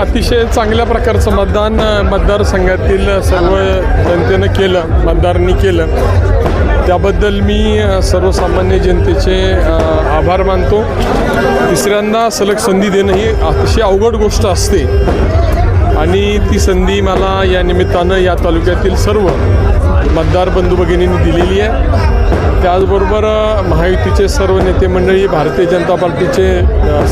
अतिशय चांगल्या प्रकारचं मतदान मतदारसंघातील सर्व जनतेनं केलं मतदारांनी केलं. त्याबद्दल मी सर्वसामान्य जनतेचे आभार मानतो. तिसऱ्यांदा सलग संधी देणं ही अतिशय अवघड गोष्ट असते. आणि ती संधी मला या निमित्तानं या तालुक्यातील सर्व मतदार बंधू भगिनींनी दिलेली आहे. त्याचबरोबर महायुतीचे सर्व नेते मंडळी भारतीय जनता पार्टीचे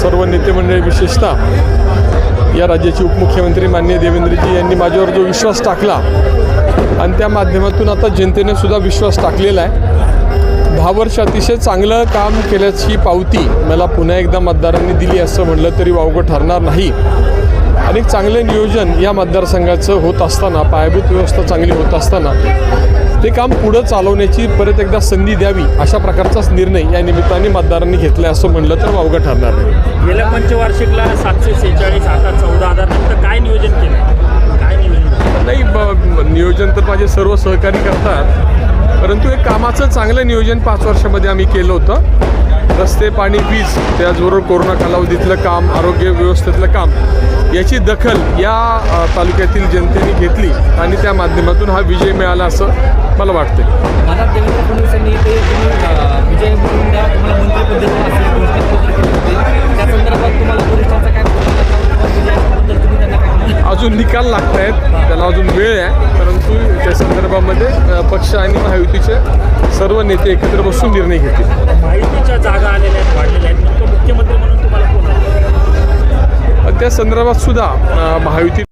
सर्व नेते मंडळी विशेषतः या राज्याचे उपमुख्यमंत्री माननीय देवेंद्रजी यांनी माझ्यावर जो विश्वास टाकला आणि त्या माध्यमातून आता जनतेने सुद्धा विश्वास टाकलेला आहे. दहा वर्ष अतिशय चांगलं काम केल्याची पावती मला पुन्हा एकदा मतदारांनी दिली असं म्हणलं तरी वावगं ठरणार नाही. आणि चांगलं नियोजन या मतदारसंघाचं होत असताना पायाभूत व्यवस्था चांगली होत असताना ते काम पुढं चालवण्याची परत एकदा संधी द्यावी अशा प्रकारचाच निर्णय या निमित्ताने मतदारांनी घेतला असं म्हणलं तर वावगं ठरणार नाही. गेल्या पंचवार्षिकला सातशे सेहेचाळीस आता चौदा हजार. नंतर काय नियोजन केलं काय नियोजन नाही नियोजन तर माझे सर्व सहकारी करतात. परंतु एक कामाचं चांगलं नियोजन पाच वर्षामध्ये आम्ही केलं होतं. रस्ते पाणी वीज त्याचबरोबर कोरोना कालावधीतलं काम आरोग्य व्यवस्थेतलं काम. याची दखल या तालुक्यातील जनतेने घेतली आणि त्या माध्यमातून हा विजय मिळाला असं मला वाटतं मला देवेंद्र फडणवीस यांनी ते तुम्ही अं, विजय म्हणून द्या तुम्हाला मंत्रिपद असे घोषित पत्र केले होते त्या संदर्भात तुम्हाला वरिष्ठांचा काय विजयाबद्दल तुम्ही त्यांना काय म्हणाल? अजून निकाल लागत आहेत त्याला अजून वेळ आहे. परंतु त्या संदर्भामध्ये पक्ष आणि महायुतीचे सर्व नेते एकत्र बसून निर्णय घेतील. माहितीच्या जागा आलेल्या आहेत संदर्भात सुद्धा महायुती